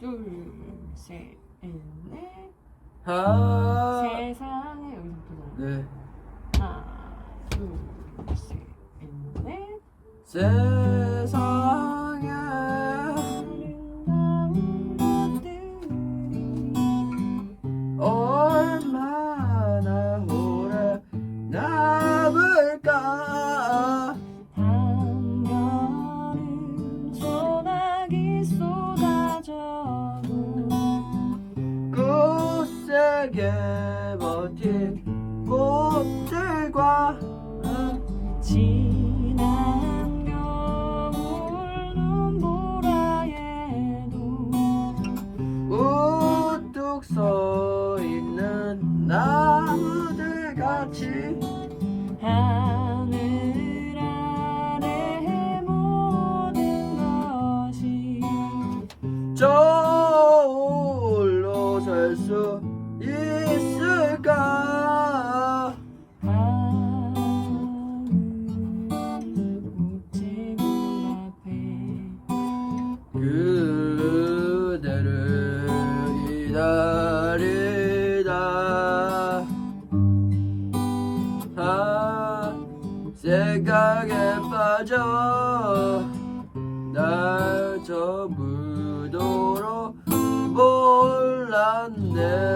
둘, 셋, 넷. 하. 세상에 여기서부터 네. 하나, 둘, 셋, 넷. 세상에 아름다운 것들이 얼마나 오래 남을까 한여름 소나기 쏟아 굳세게 버틴 꽃들과 지난 겨울 눈보라에도 우뚝 서 있는 나무들 같이 하늘 아래 모든 것이 저울로 설수 있을까? 생각에 빠져 날 저무도록 몰랐네